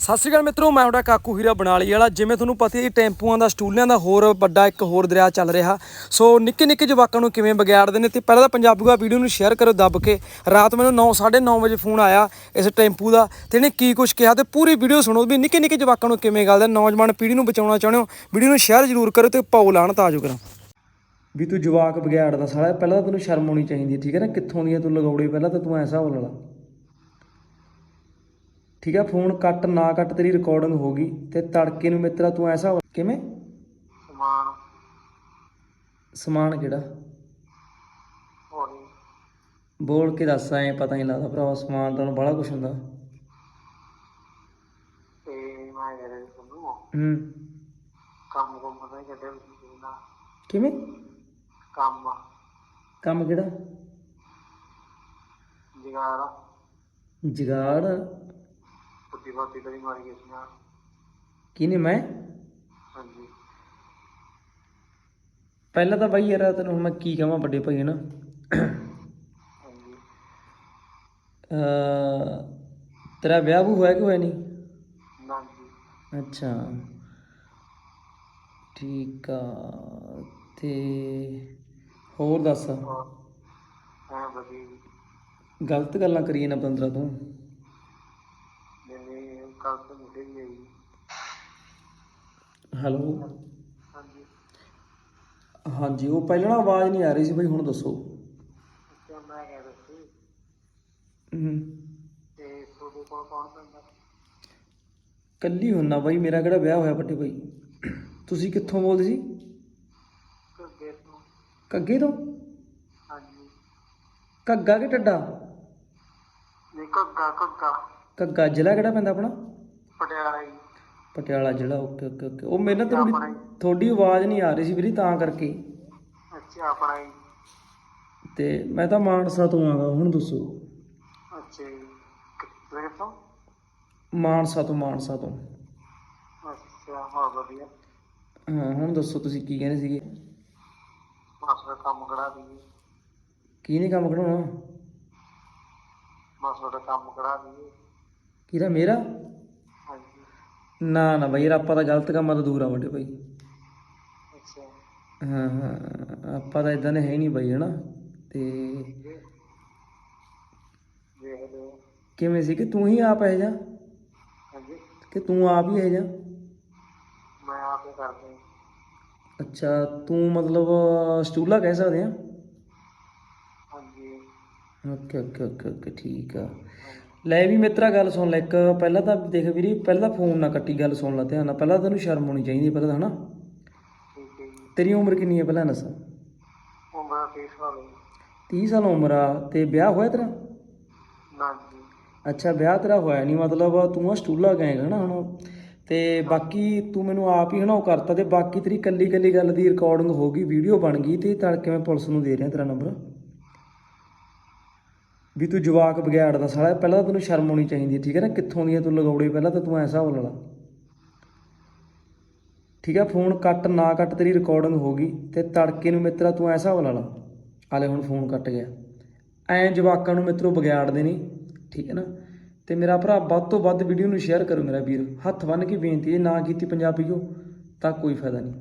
ਸਤਿ ਸ਼੍ਰੀ ਅਕਾਲ ਮਿੱਤਰੋ, ਮੈਂ ਤੁਹਾਡਾ ਕਾਕੂ ਹੀਰਾ ਬਣਾਲੀ ਵਾਲਾ। ਜਿਵੇਂ ਤੁਹਾਨੂੰ ਪਤਾ ਹੀ ਟੈਂਪੂਆਂ ਦਾ, ਸਟੂਲਿਆਂ ਦਾ ਹੋਰ ਵੱਡਾ ਇੱਕ ਹੋਰ ਦਰਿਆ ਚੱਲ ਰਿਹਾ। ਸੋ ਨਿੱਕੇ ਨਿੱਕੇ ਜਵਾਕਾਂ ਨੂੰ ਕਿਵੇਂ ਵਿਗਾੜਦੇ ਨੇ ਤੇ ਪਹਿਲਾਂ ਤਾਂ ਪੰਜਾਬੀਆ ਵੀਡੀਓ ਨੂੰ ਸ਼ੇਅਰ ਕਰੋ ਦੱਬ ਕੇ। ਰਾਤ ਮੈਨੂੰ 9 9:30 ਵਜੇ ਫੋਨ ਆਇਆ ਇਸ ਟੈਂਪੂ ਦਾ ਤੇ ਇਹਨੇ ਕੀ ਕੁਝ ਕਿਹਾ ਤੇ ਪੂਰੀ ਵੀਡੀਓ ਸੁਣੋ ਵੀ ਨਿੱਕੇ ਨਿੱਕੇ ਜਵਾਕਾਂ ਨੂੰ ਕਿਵੇਂ ਗਲਦੇ ਨੌਜਵਾਨ ਪੀੜ੍ਹੀ ਨੂੰ ਬਚਾਉਣਾ ਚਾਹੁੰਦੇ ਹੋ, ਵੀਡੀਓ ਨੂੰ ਸ਼ੇਅਰ ਜ਼ਰੂਰ ਕਰੋ ਤੇ ਪਾਉ ਲਾਣ ਤਾਜੋ ਕਰਾਂ। ਵੀ ਤੂੰ ਜਵਾਕ ਵਿਗਾੜਦਾ ਸਾਲਾ, ਪਹਿਲਾਂ ਤਾਂ ਤੈਨੂੰ ਸ਼ਰਮ ਆਉਣੀ ਚਾਹੀਦੀ ਹੈ, ਠੀਕ ਹੈ ਨਾ? ਕਿੱਥੋਂ ਦੀਆਂ ਤੂੰ ਲਗਾਉੜੇ ਪਹਿਲਾਂ ਤਾਂ ਤੂੰ ਐਸਾ ਹੋ ਠੀਕ ਹੈ ਫੋਨ ਕੱਟ ਨਾ ਕੱਟ ਤੇਰੀ ਰਿਕਾਰਡਿੰਗ ਹੋ ਗਈ ਤੇ ਤੜਕੇ ਨੂੰ ਮਿੱਤਰਾ ਤੂੰ ਐਸਾ ਕਿਵੇਂ? ਸਮਾਨ। ਸਮਾਨ ਕਿਹੜਾ? ਹੋਣੀ ਬੋਲ ਕੇ ਦੱਸ ਐ ਪਤਾ ਨਹੀਂ ਲੱਗਦਾ ਭਰਾਵਾ ਸਮਾਨ ਤਾਂ ਬੜਾ ਕੁਛ ਹੁੰਦਾ। ਤੇ ਮੈਂ ਜਿਹੜੇ ਤੁਹਾਨੂੰ। ਹੂੰ। ਕੰਮ ਕੰਮ ਪਤਾ ਨਹੀਂ ਕਿੱਡੇ ਵਿੱਚ ਨਾ। ਕਿਵੇਂ? ਕੰਮ। ਕੰਮ ਕਿਹੜਾ? ਜਿਗਾਰ ਜਗਾੜ? ਬਾਤੀ ਤੇਰੀ ਮਾਰੀ ਕਿਨੇ ਮੈਂ? ਹਾਂਜੀ। ਪਹਿਲਾਂ ਤਾਂ ਬਾਈ ਯਾਰ ਤੈਨੂੰ ਮੈਂ ਕੀ ਕਹਾਂ ਵੱਡੇ ਭਾਈ ਨਾ। ਹਾਂਜੀ। ਅ ਤੇਰਾ ਵਿਆਹ ਵੂ ਹੋਇਆ ਕਿ ਹੋਇਆ ਨਹੀਂ? ਨਾ ਜੀ। ਅੱਛਾ। ਠੀਕ ਆ ਤੇ ਹੋਰ ਦੱਸ? ਐ ਬਦੀ ਗਲਤ ਗੱਲਾਂ ਕਰੀਏ ਨਾ ਬੰਦਰਾ ਤੂੰ। ਕੱਲ ਤੋਂ ਮੁੰਡੇ ਵੀ ਆਈ ਹੈਲੋ। ਹਾਂਜੀ। ਹਾਂਜੀ ਉਹ ਪਹਿਲਾਂ ਨਾ ਆਵਾਜ਼ ਨਹੀਂ ਆ ਰਹੀ ਸੀ ਬਈ ਹੁਣ ਦੱਸੋ। ਤੇ ਮੈਂ ਕਹਿ ਰਿਹਾ ਸੀ। ਹੂੰ। ਤੇ ਤੁਹਾਡੇ ਕੋਲ ਕੌਣ ਪੈਂਦਾ ਕੱਲੀ ਹੁੰਨਾ ਬਾਈ ਮੇਰਾ ਕਿਹੜਾ ਵਿਆਹ ਹੋਇਆ ਵੱਡੇ ਭਾਈ ਤੁਸੀਂ ਕਿੱਥੋਂ ਬੋਲਦੇ ਸੀ? ਘੱਗੇ ਤੋਂ। ਕੱਗੇ ਤੋਂ? ਹਾਂਜੀ। ਕੱਗਾ ਕਿ ਟੱਡਾ ਨਹੀਂ ਘੱਗਾ ਘੱਗਾ। ਕੱਗਾ ਜ਼ਿਲ੍ਹਾ ਕਿਹੜਾ ਪੈਂਦਾ ਆਪਣਾ? ਪਟਿਆਲਾ ਜੀ। ਪਟਿਆਲਾ ਜ਼ਿਲ੍ਹਾ ਓਕੇ ਓਕੇ ਓਕੇ। ਉਹ ਮੇਰੇ ਨਾਲ ਥੋੜੀ ਆਪਣਾ ਹੀ। ਤੁਹਾਡੀ ਆਵਾਜ਼ ਨਹੀਂ ਆ ਰਹੀ ਸੀ ਵੀਰੇ ਤਾਂ ਕਰਕੇ। ਅੱਛਾ ਆਪਣਾ ਹੀ ਤੇ ਮੈਂ ਤਾਂ ਮਾਨਸਾ ਤੋਂ ਆਗਾ ਹੁਣ ਦੱਸੋ। ਅੱਛਾ ਜੀ। ਤੋਂ? ਮਾਨਸਾ ਤੋਂ ਮਾਨਸਾ ਤੋਂ। ਅੱਛਾ ਹਾਂ ਵਧੀਆ। ਹਾਂ ਹੁਣ ਦੱਸੋ ਤੁਸੀਂ ਕੀ ਕਹਿੰਦੇ ਸੀਗੇ? ਕੰਮ ਕਰਾ ਦਈਏ। ਕੀ ਨਹੀਂ ਕੰਮ ਕਢਾਉਣਾ ਮਾਸਾ ਦਾ ਕੰਮ ਕਰਾ ਦਈਏ। ਕਿਹਦਾ ਮੇਰਾ? ਹਾਂਜੀ। ਨਾ ਨਾ ਬਈ ਯਾਰ ਆਪਾਂ ਤਾਂ ਗਲਤ ਕੰਮਾਂ ਤੋਂ ਦੂਰ ਆ ਵੱਡੇ ਭਾਈ ਅੱਛਾ। ਹਾਂ ਹਾਂ ਆਪਾਂ ਤਾਂ ਇਦਾਂ ਦੇ ਹੈ ਨਹੀਂ ਬਈ ਹਨਾ? ਤੇ ਦੇਖ ਲਿਓ ਕਿਵੇਂ ਸੀ ਕਿ ਤੂੰ ਹੀ ਆਪ ਹੈ ਜਾ ਹਾਂਜੀ। ਕਿ ਤੂੰ ਆਪ ਹੀ ਹੈ ਜਾ ਮੈਂ ਆਪੇ ਕਰਦੇ ਅੱਛਾ ਤੂੰ ਮਤਲਬ ਸਟੂਲਾ ਕਹਿ ਸਕਦੇ ਆ? ਹਾਂਜੀ। ਓਕੇ ਓਕੇ ਓਕੇ ਓਕੇ ਠੀਕ ਆ। ਲੈ ਵੀ ਮਿੱਤਰਾ ਗੱਲ ਸੁਣ ਲੈ ਇੱਕ। ਪਹਿਲਾਂ ਤਾਂ ਦੇਖ ਵੀਰੇ ਪਹਿਲਾਂ ਫੋਨ ਨਾ ਕੱਟੀ ਗੱਲ ਸੁਣ ਲੈ ਧਿਆਨ ਨਾਲ। ਪਹਿਲਾਂ ਤੈਨੂੰ ਸ਼ਰਮ ਆਉਣੀ ਚਾਹੀਦੀ ਹੈ ਪਹਿਲਾਂ ਤਾਂ ਹਨਾ? ਤੇਰੀ ਉਮਰ ਕਿੰਨੀ ਹੈ ਪਹਿਲਾਂ ਦੱਸ? ਉਮਰ 30 ਸਾਲ ਹੈ 30 ਸਾਲ ਉਮਰ ਆ ਤੇ ਵਿਆਹ ਹੋਇਆ ਤੇਰਾ? ਨਾ ਜੀ। ਅੱਛਾ ਵਿਆਹ ਤੇਰਾ ਹੋਇਆ ਨਹੀਂ ਮਤਲਬ ਤੂੰ ਆ ਸਟੂਲਾ ਗਏਗਾ ਨਾ ਹੁਣ? ਤੇ ਬਾਕੀ ਤੂੰ ਮੈਨੂੰ ਆਪ ਹੀ ਹਨਾ ਉਹ ਕਰਤਾ ਤੇ ਬਾਕੀ ਤੇਰੀ ਕੱਲੀ ਕੱਲੀ ਗੱਲ ਦੀ ਰਿਕਾਰਡਿੰਗ ਹੋ ਗਈ ਵੀਡੀਓ ਬਣ ਗਈ ਤੇ ਤੜਕੇ ਮੈਂ ਪੁਲਿਸ ਨੂੰ ਦੇ ਰਿਹਾ ਤੇਰਾ ਨੰਬਰ ਵੀ ਤੂੰ ਜਵਾਕ ਵਿਗਾੜਦਾ ਸਾਲਾ, ਪਹਿਲਾਂ ਤਾਂ ਤੈਨੂੰ ਸ਼ਰਮ ਆਉਣੀ ਚਾਹੀਦੀ ਹੈ, ਠੀਕ ਹੈ ਨਾ? ਕਿੱਥੋਂ ਦੀਆਂ ਤੂੰ ਲਗਾਉੜੇ ਪਹਿਲਾਂ ਤਾਂ ਤੂੰ ਐਸਾ ਹੋ ਠੀਕ ਹੈ, ਫੋਨ ਕੱਟ ਨਾ ਕੱਟ ਤੇਰੀ ਰਿਕਾਰਡਿੰਗ ਹੋ ਗਈ ਤੇ ਤੜਕੇ ਨੂੰ ਮਿੱਤਰਾ ਤੂੰ ਐਸਾ ਹੋ ਲਾ ਆਲੇ ਹੁਣ ਫੋਨ ਕੱਟ ਗਿਆ। ਐਂ ਜਵਾਕਾਂ ਨੂੰ ਮਿੱਤਰੋ ਵਿਗਾੜਦੇ ਨੇ ਠੀਕ ਹੈ ਨਾ? ਤੇ ਮੇਰਾ ਭਰਾ ਵੱਧ ਤੋਂ ਵੱਧ ਵੀਡੀਓ ਨੂੰ ਸ਼ੇਅਰ ਕਰੋ ਮੇਰਾ ਵੀਰ। ਹੱਥ ਬੰਨ ਕੇ ਬੇਨਤੀ ਹੈ, ਨਾ ਕੀਤੀ ਪੰਜਾਬੀਓ ਤਾਂ ਕੋਈ ਫਾਇਦਾ ਨਹੀਂ।